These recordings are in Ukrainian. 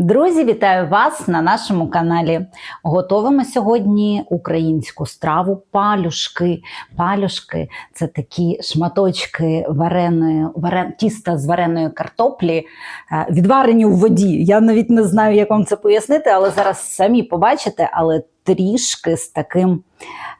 Друзі, вітаю вас на нашому каналі. Готуємо сьогодні українську страву палюшки. Палюшки це такі шматочки вареної, варен, тіста з вареної картоплі, е, відварені у воді. Я навіть не знаю, як вам це пояснити, але зараз самі побачите, але трішки з таким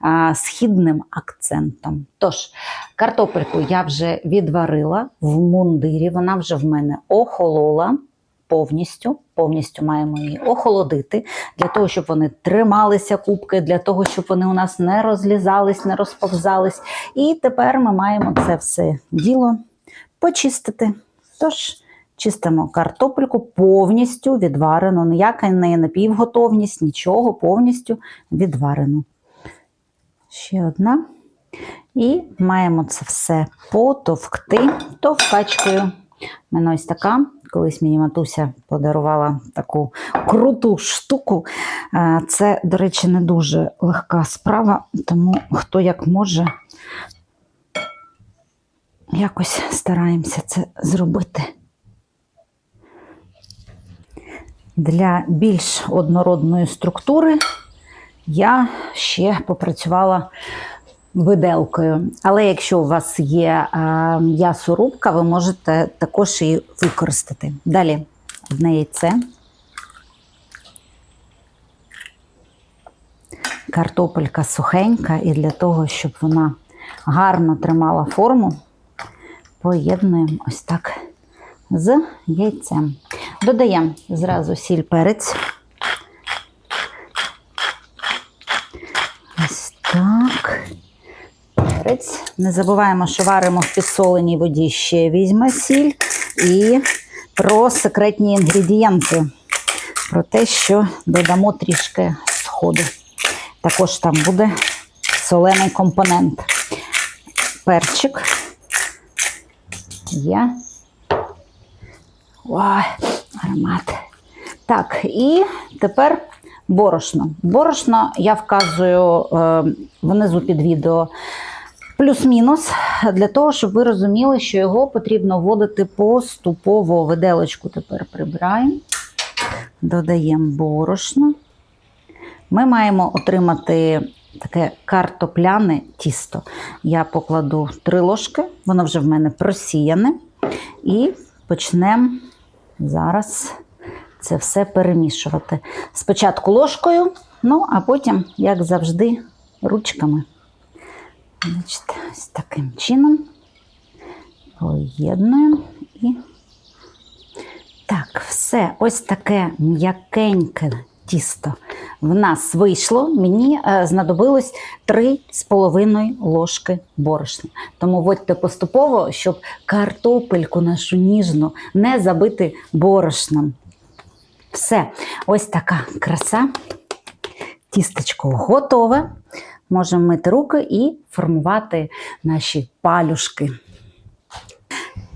а, східним акцентом. Тож, картопельку я вже відварила в мундирі, вона вже в мене охолола повністю. Повністю маємо її охолодити для того, щоб вони трималися кубки, для того, щоб вони у нас не розлізались, не розповзались. І тепер ми маємо це все діло почистити. Тож, чистимо картопельку повністю відварену, ніяка не напівготовність, нічого, повністю відварену. Ще одна. І маємо це все потовкти товкачкою. У мене ось така. Колись мені матуся подарувала таку круту штуку. Е, Це, до речі, не дуже легка справа, тому хто як може, якось стараємося це зробити. Для більш однородної структури я ще попрацювала виделкою. Але якщо у вас є е, м'ясорубка, ви можете також її використати. Далі одне яйце. Картопелька сухенька, і для того, щоб вона гарно тримала форму, поєднуємо ось так з яйцем. Додаємо зразу сіль перець. Ось так. Перець. Не забуваємо, що варимо в підсоленій воді ще візьме сіль. І про секретні інгредієнти. Про те, що додамо трішки сходу. Також там буде солений компонент. Перчик. Є. Ой, аромат. Так, і тепер борошно. Борошно я вказую е, внизу під відео плюс-мінус, для того, щоб ви розуміли, що його потрібно вводити поступово. Виделочку тепер прибираємо, додаємо борошно. Ми маємо отримати таке картопляне тісто. Я покладу три ложки, воно вже в мене просіяне. І почнемо зараз це все перемішувати. Спочатку ложкою, ну а потім, як завжди, ручками. Значить, ось таким чином поєднуємо і так, все, ось таке м'якеньке тісто в нас вийшло. Мені е, знадобилось 3,5 ложки борошна. Тому вводьте поступово, щоб картопельку нашу ніжну не забити борошном. Все, ось така краса. Тістечко готове. Можемо мити руки і формувати наші палюшки.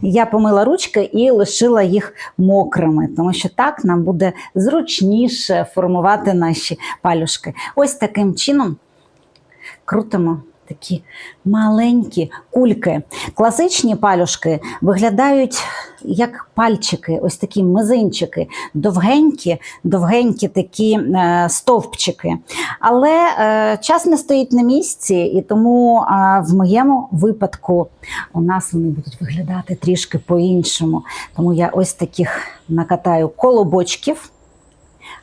Я помила ручки і лишила їх мокрими, тому що так нам буде зручніше формувати наші палюшки. Ось таким чином крутимо такі маленькі кульки. Класичні палюшки виглядають як пальчики, ось такі мизинчики, довгенькі, довгенькі такі е, стовпчики. Але е, час не стоїть на місці, і тому е, в моєму випадку у нас вони будуть виглядати трішки по-іншому. Тому я ось таких накатаю колобочків,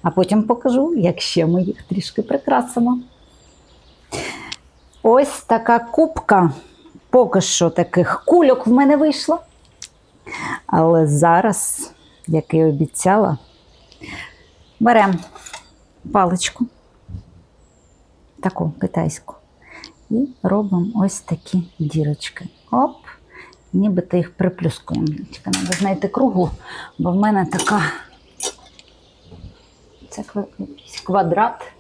а потім покажу, як ще ми їх трішки прикрасимо. Ось така кубка. Поки що таких кульок в мене вийшло. Але зараз, як і обіцяла, беремо паличку, таку китайську, і робимо ось такі дірочки. Оп, нібито їх приплюскуємо. Тільки треба знайти круглу, бо в мене така це квадрат,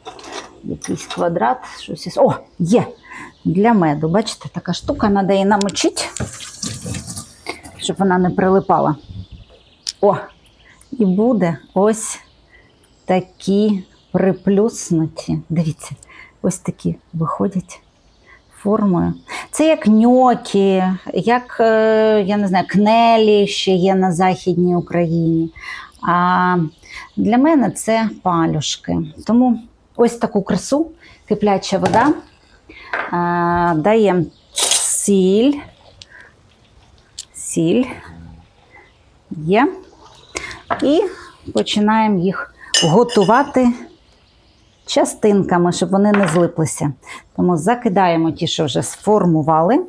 якийсь квадрат, щось. О, є! Для меду. Бачите, така штука, треба її намочити, щоб вона не прилипала. О, і буде ось такі приплюснуті. Дивіться, ось такі виходять формою. Це як ньокі, як, е, я не знаю, кнелі ще є на Західній Україні. А для мене це палюшки. Тому ось таку красу, кипляча вода. Даємо сіль. Сіль. Є. І починаємо їх готувати частинками, щоб вони не злиплися. Тому закидаємо ті, що вже сформували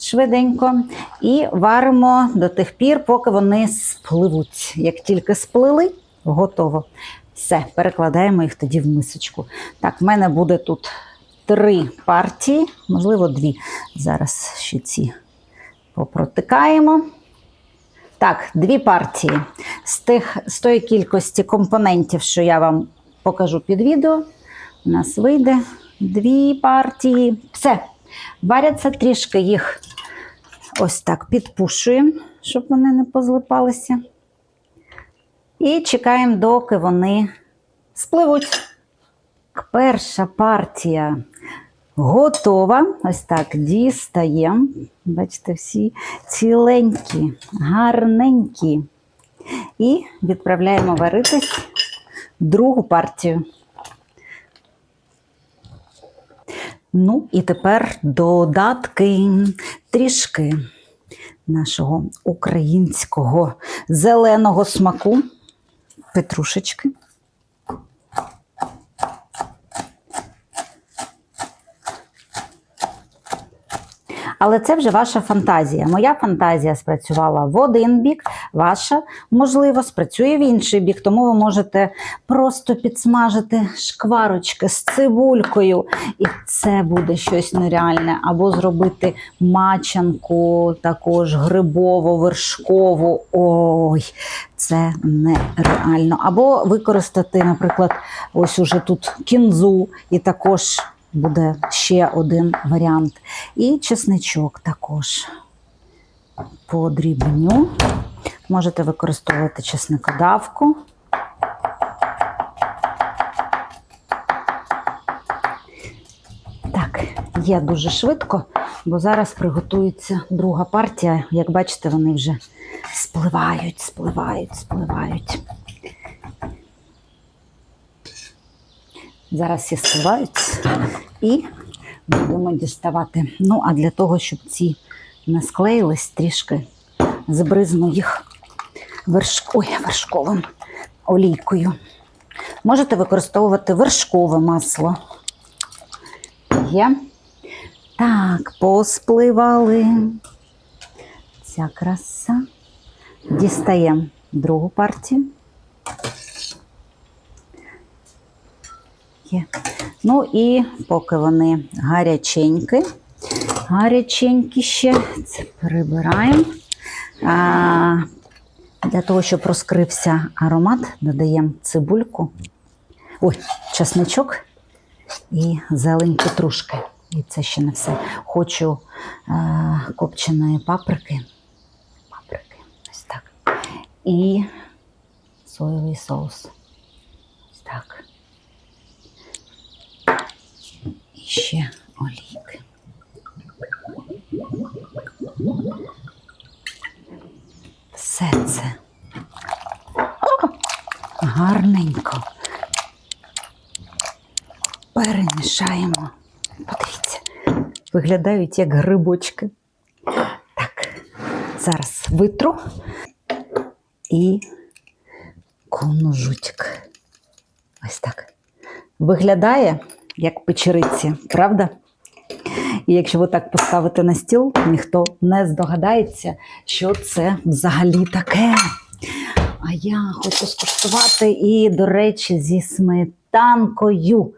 швиденько, і варимо до тих пір, поки вони спливуть. Як тільки сплили, готово. Все, перекладаємо їх тоді в мисочку. Так, в мене буде тут три партії, можливо, дві. Зараз ще ці попротикаємо. Так, дві партії. З, тих, з тої кількості компонентів, що я вам покажу під відео, у нас вийде дві партії. Все. Варяться трішки їх ось так підпушуємо, щоб вони не позлипалися. І чекаємо, доки вони спливуть. Перша партія готова. Ось так дістаємо. Бачите, всі ціленькі, гарненькі. І відправляємо варитись другу партію. Ну, і тепер додатки трішки нашого українського зеленого смаку. Петрушечки. Але це вже ваша фантазія. Моя фантазія спрацювала в один бік, ваша, можливо, спрацює в інший бік, тому ви можете просто підсмажити шкварочки з цибулькою, і це буде щось нереальне. Або зробити мачанку, також грибово-вершкову. Ой, це нереально. Або використати, наприклад, ось уже тут кінзу і також буде ще один варіант. І чесничок також подрібню. Можете використовувати чесникодавку. Так, є дуже швидко, бо зараз приготується друга партія. Як бачите, вони вже спливають, спливають, спливають. Зараз всі спливають і будемо діставати. Ну, а для того, щоб ці не склеїлись трішки, збризну їх верш... Ой, вершковим олійкою. Можете використовувати вершкове масло. Є. Так, поспливали. Ця краса. Дістаємо другу партію. Є. Ну і поки вони гаряченькі, гаряченькі ще, це прибираємо. А, для того, щоб розкрився аромат, додаємо цибульку, ой, чесничок і зелень петрушки. І це ще не все. Хочу а, копченої паприки. Паприки, ось так. І соєвий соус. Ось так. І ще олійки. Все це. Гарненько. Перемішаємо. Подивіться, виглядають як грибочки. Так, зараз витру і кунжутик. Ось так. Виглядає як печериці, правда? І якщо ви так поставите на стіл, ніхто не здогадається, що це взагалі таке. А я хочу скуштувати і, до речі, зі сметанкою.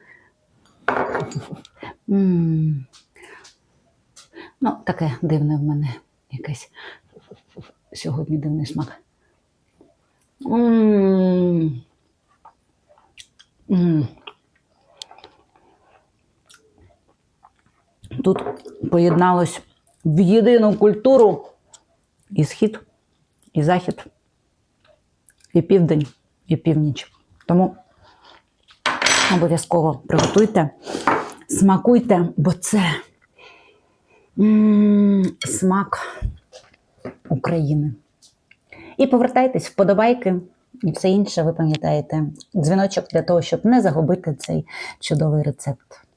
М. Ну, таке дивне в мене якесь сьогодні дивний смак. М. М. Тут поєдналось в єдину культуру і схід, і захід, і південь, і північ. Тому обов'язково приготуйте, смакуйте, бо це смак України. І повертайтесь, вподобайки, І все інше ви пам'ятаєте. Дзвіночок для того, щоб не загубити цей чудовий рецепт.